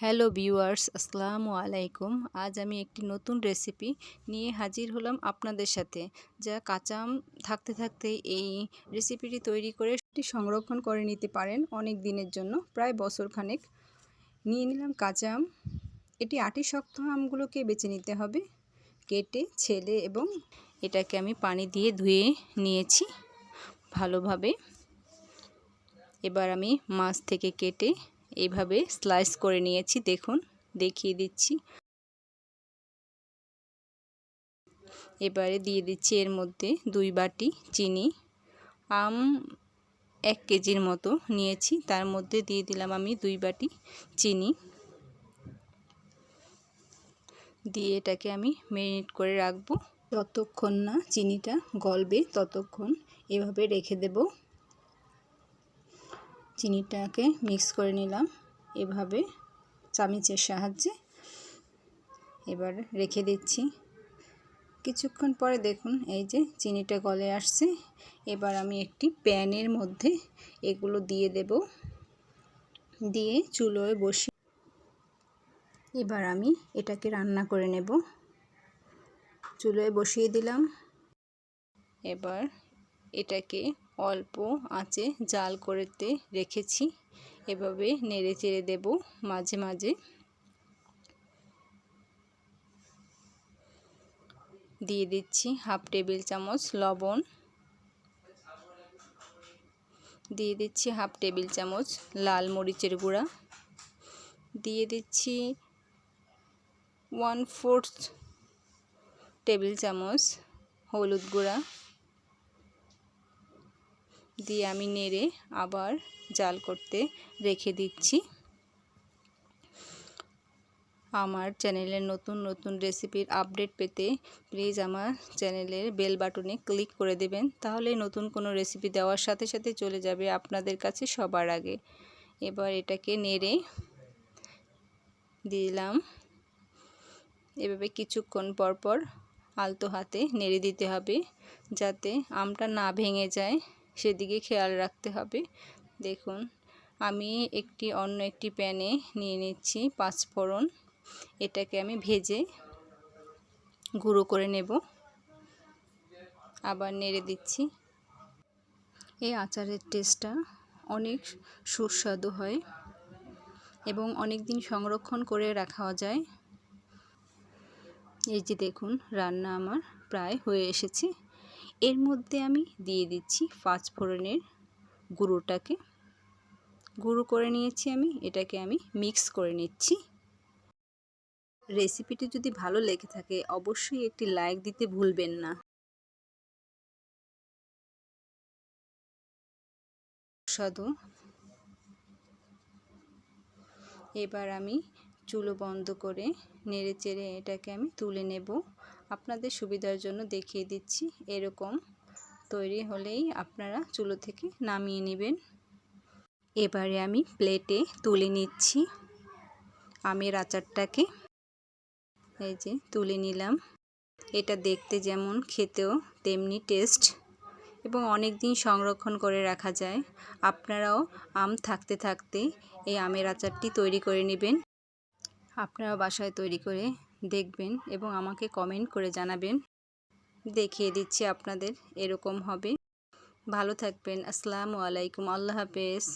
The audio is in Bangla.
হ্যালো ভিউয়ার্স, আসসালামু আলাইকুম। আজ আমি একটি নতুন রেসিপি নিয়ে হাজির হলাম আপনাদের সাথে, যা কাঁচা আম থাকতে থাকতে এই রেসিপিটি তৈরি করে সেটি সংরক্ষণ করে নিতে পারেন অনেক দিনের জন্য, প্রায় বছর খানেক। নিয়ে নিলাম কাঁচা আম এটি আটি শক্ত আমগুলোকে বেছে নিতে হবে, কেটে, ছেলে এবং এটাকে আমি পানি দিয়ে ধুয়ে নিয়েছি ভালোভাবে। এবার আমি মাছ থেকে কেটে এইভাবে স্লাইস করে নিয়েছি, দেখুন, দেখিয়ে দিচ্ছি। এবারে দিয়ে দিচ্ছি এর মধ্যে দুই বাটি চিনি। আম এক কেজির মতো নিয়েছি, তার মধ্যে দিয়ে দিলাম আমি দুই বাটি চিনি। দিয়ে এটাকে আমি মেরিনেট করে রাখব। যতক্ষণ না চিনিটা গলবে, ততক্ষণ এভাবে রেখে দেবো। চিনিটাকে মিক্স করে নিলাম। এভাবে চামিচের সাহায্যে এবার রেখে দিচ্ছি। কিছুক্ষণ পরে দেখুন, এই যে চিনিটা গলে আসছে। এবার আমি একটি প্যানের মধ্যে এগুলো দিয়ে দেব। দিয়ে চুলোয় বসি এবার আমি এটাকে রান্না করে নেব। চুলোয় বসিয়ে দিলাম। এবার এটাকে অল্প আঁচে জাল করতে রেখেছি। এভাবে নেড়ে চেড়ে দেব মাঝে মাঝে। দিয়ে দিচ্ছি হাফ টেবিল চামচ লবণ। দিয়ে দিচ্ছি হাফ টেবিল চামচ লাল মরিচের গুঁড়া। দিয়ে দিচ্ছি ওয়ান ফোর্থ টেবিল চামচ হলুদ গুঁড়া। দিয়ে আমি নেড়ে আবার জাল করতে রেখে দিচ্ছি। আমার চ্যানেলের নতুন নতুন রেসিপির আপডেট পেতে প্লিজ আমার চ্যানেলের বেল বাটনে ক্লিক করে দেবেন। তাহলে নতুন কোনো রেসিপি দেওয়ার সাথে সাথে চলে যাবে আপনাদের কাছে সবার আগে। এবার এটাকে নেড়ে দিলাম। এভাবে কিছুক্ষণ পর পর আলতো হাতে নেড়ে দিতে হবে যাতে আমটা না ভেঙে যায়। সেদিকে খেয়াল রাখতে হবে। দেখুন, আমি একটি, অন্য একটি প্যানে নিয়ে নিচ্ছি পাঁচফোড়ন এটাকে আমি ভেজে গুঁড়ো করে নেব। আবার নেড়ে দিচ্ছি। এই আচারের টেস্টটা অনেক সুস্বাদু হয় এবং অনেক দিন সংরক্ষণ করে রাখাও যায়। এই যে দেখুন, রান্না আমার প্রায় হয়ে এসেছে। এর মধ্যে আমি দিয়ে দিচ্ছি পাঁচফোড়নের গুঁড়োটাকে। গুঁড়ো করে নিয়েছি আমি, এটাকে আমি মিক্স করে নিচ্ছি। রেসিপিটি যদি ভালো লেগে থাকে, অবশ্যই একটি লাইক দিতে ভুলবেন না। সুস্বাদু। এবার আমি চুলো বন্ধ করে নেড়ে চেড়ে এটাকে আমি তুলে নেব। আপনাদের সুবিধার জন্য দেখিয়ে দিচ্ছি। এরকম তৈরি হলেই আপনারা চুলো থেকে নামিয়ে নেবেন। এবারে আমি প্লেটে তুলে নিচ্ছি। আমের আচারটাকে। এই যে তুলে নিলাম। এটা দেখতে যেমন খেতেও তেমনি টেস্ট এবং অনেক দিন সংরক্ষণ করে রাখা যায়। আপনারাও আম থাকতে থাকতে এই আমের আচারটি তৈরি করে নেবেন। আপনারা বাসায় তৈরি করে দেখবেন এবং আমাকে কমেন্ট করে জানাবেন। দেখিয়ে দিচ্ছি আপনাদের এরকম হবে। ভালো থাকবেন। আসসালামু আলাইকুম। আল্লাহ হাফেজ।